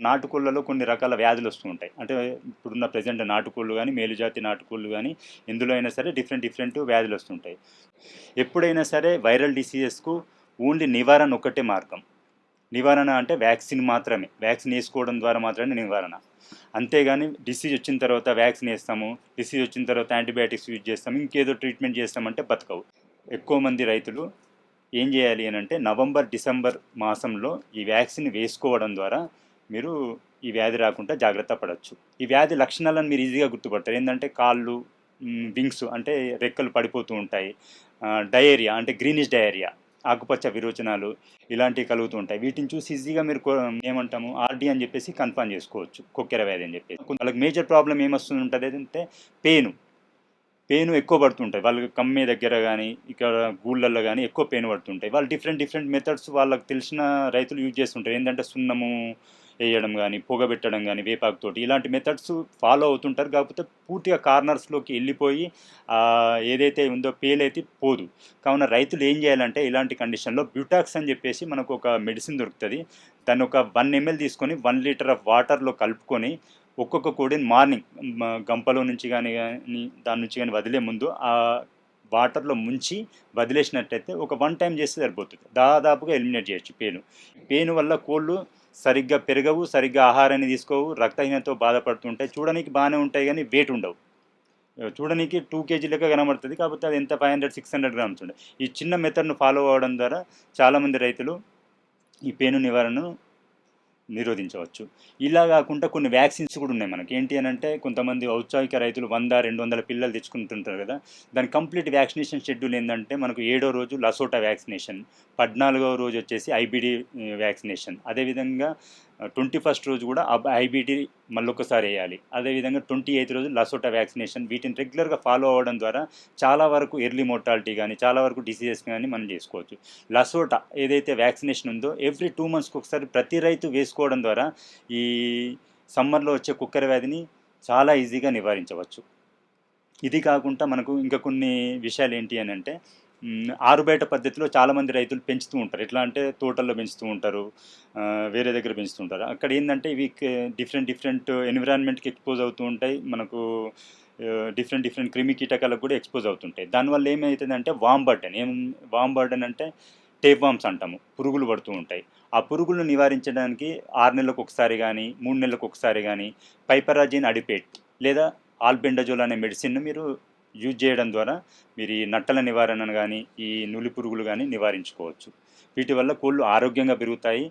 నాటుకోళ్ళలో కొన్ని రకాల వ్యాధులు వస్తూ ఉంటాయి అంటే ఇప్పుడున్న ప్రజెంట్ నాటుకోళ్ళు కానీ మేలుజాతి నాటుకోళ్ళు కానీ ఎందులో అయినా సరే డిఫరెంట్ డిఫరెంట్ వ్యాధులు వస్తుంటాయి. ఎప్పుడైనా సరే వైరల్ డిసీజెస్కు ఓన్లీ నివారణ ఒకటే మార్గం. నివారణ అంటే వ్యాక్సిన్ మాత్రమే. వ్యాక్సిన్ వేసుకోవడం ద్వారా మాత్రమే నివారణ. అంతేగాని డిసీజ్ వచ్చిన తర్వాత వ్యాక్సిన్ వేస్తాము డిసీజ్ వచ్చిన తర్వాత యాంటీబయాటిక్స్ యూజ్ చేస్తాము ఇంకేదో ట్రీట్మెంట్ చేస్తామంటే బతకవు. ఎక్కువ మంది రైతులు ఏం చేయాలి అని అంటే నవంబర్ డిసెంబర్ మాసంలో ఈ వ్యాక్సిన్ వేసుకోవడం ద్వారా మీరు ఈ వ్యాధి రాకుండా జాగ్రత్త పడవచ్చు ఈ వ్యాధి లక్షణాలను మీరు ఈజీగా గుర్తుపడతారు. ఏంటంటే కాళ్ళు వింగ్స్ అంటే రెక్కలు పడిపోతూ ఉంటాయి. డయేరియా అంటే గ్రీనిష్ డయేరియా ఆకుపచ్చ విరోచనాలు ఇలాంటివి కలుగుతూ ఉంటాయి. వీటిని చూసి ఈజీగా మీరు ఏమంటాము ఆర్డీ అని చెప్పేసి కన్ఫర్మ్ చేసుకోవచ్చు. కొక్కెర వ్యాధి అని చెప్పేసి. వాళ్ళకి మేజర్ ప్రాబ్లం ఏమొస్తుంది ఉంటుంది? అంటే పెయిన్. పెయిన్ ఎక్కువ పడుతుంటాయి వాళ్ళకి కమ్మే దగ్గర కానీ ఇక్కడ గూళ్ళల్లో కానీ ఎక్కువ పెయిన్ పడుతుంటాయి వాళ్ళు డిఫరెంట్ డిఫరెంట్ మెథడ్స్ వాళ్ళకి తెలిసిన రైతులు యూజ్ చేస్తుంటారు. ఏంటంటే సున్నము వేయడం కానీ పొగబెట్టడం కానీ వేపాకుతోటి ఇలాంటి మెథడ్స్ ఫాలో అవుతుంటారు. కాకపోతే పూర్తిగా కార్నర్స్లోకి వెళ్ళిపోయి ఏదైతే ఉందో పేలైతే పోదు. కావున రైతులు ఏం చేయాలంటే ఇలాంటి కండిషన్లో బ్యూటాక్స్ అని చెప్పేసి మనకు ఒక మెడిసిన్ దొరుకుతుంది. దాన్ని ఒక వన్ ఎంఎల్ తీసుకొని వన్ లీటర్ ఆఫ్ వాటర్లో కలుపుకొని ఒక్కొక్క కోడిని మార్నింగ్ గంపలో నుంచి కానీ కానీ దాని నుంచి కానీ వదిలే ముందు ఆ వాటర్లో ముంచి వదిలేసినట్టయితే ఒక వన్ టైం చేస్తే సరిపోతుంది. దాదాపుగా ఎలిమినేట్ చేయొచ్చు పేను. పేను వల్ల కోళ్ళు సరిగ్గా పెరగవు సరిగ్గా ఆహారాన్ని తీసుకోవు రక్తహీనతో బాధపడుతుంటాయి చూడడానికి బాగానే ఉంటాయి కానీ వెయిట్ ఉండవు. చూడడానికి టూ కేజీ లెక్క కనబడుతుంది కాకపోతే అది ఎంత five hundred six hundred grams ఉండే. ఈ చిన్న మెథడ్ను ఫాలో అవ్వడం ద్వారా చాలామంది రైతులు ఈ పేను నివారణను నిరోధించవచ్చు. ఇలా కాకుండా కొన్ని వ్యాక్సిన్స్ కూడా ఉన్నాయి మనకి. ఏంటి అని అంటే కొంతమంది ఔత్సాహిక రైతులు వంద రెండు వందల పిల్లలు తెచ్చుకుంటుంటారు కదా. దాని కంప్లీట్ వ్యాక్సినేషన్ షెడ్యూల్ ఏంటంటే మనకు ఏడో రోజు లసోటా వ్యాక్సినేషన్ పద్నాలుగవ రోజు వచ్చేసి ఐబిడి వ్యాక్సినేషన్. అదేవిధంగా ట్వంటీ ఫస్ట్ రోజు కూడా ఐబీటీ మళ్ళొకసారి వేయాలి. అదేవిధంగా ట్వంటీ ఎయిత్ రోజు లసోటా వ్యాక్సినేషన్ వీటిని రెగ్యులర్గా ఫాలో అవ్వడం ద్వారా చాలా వరకు ఎర్లీ మోర్టాలిటీ కానీ చాలా వరకు డిసీజెస్ కానీ మనం చేసుకోవచ్చు. లసోటా ఏదైతే వ్యాక్సినేషన్ ఉందో ఎవ్రీ టూ మంత్స్కి ఒకసారి ప్రతి రైతు వేసుకోవడం ద్వారా ఈ సమ్మర్లో వచ్చే కుక్కర వ్యాధిని చాలా ఈజీగా నివారించవచ్చు. ఇది కాకుండా మనకు ఇంకా కొన్ని విషయాలు ఏంటి అని అంటే ఆరుబయట పద్ధతిలో చాలామంది రైతులు పెంచుతూ ఉంటారు. ఎట్లా అంటే తోటల్లో పెంచుతూ ఉంటారు వేరే దగ్గర పెంచుతూ ఉంటారు. అక్కడ ఏంటంటే ఇవి డిఫరెంట్ డిఫరెంట్ ఎన్విరాన్మెంట్కి ఎక్స్పోజ్ అవుతూ ఉంటాయి. మనకు డిఫరెంట్ డిఫరెంట్ క్రిమి కీటకాలకు కూడా ఎక్స్పోజ్ అవుతుంటాయి. దానివల్ల ఏమవుతుందంటే వామ్ బర్డెన్ ఏం వామ్ బర్డెన్ అంటే టేప్ వామ్స్ అంటాము. పురుగులు పడుతూ ఉంటాయి. ఆ పురుగులను నివారించడానికి ఆరు నెలలకు ఒకసారి కానీ మూడు నెలలకు ఒకసారి కానీ పైపరాజిన్ అడిపేట్ లేదా ఆల్బెండజోల్ అనే మెడిసిన్ను మీరు యూజ్ చేయడం ద్వారా మీరు ఈ నట్టల నివారణను కానీ ఈ నులి పురుగులు కానీ నివారించుకోవచ్చు. వీటి వల్ల కోళ్ళు ఆరోగ్యంగా పెరుగుతాయి.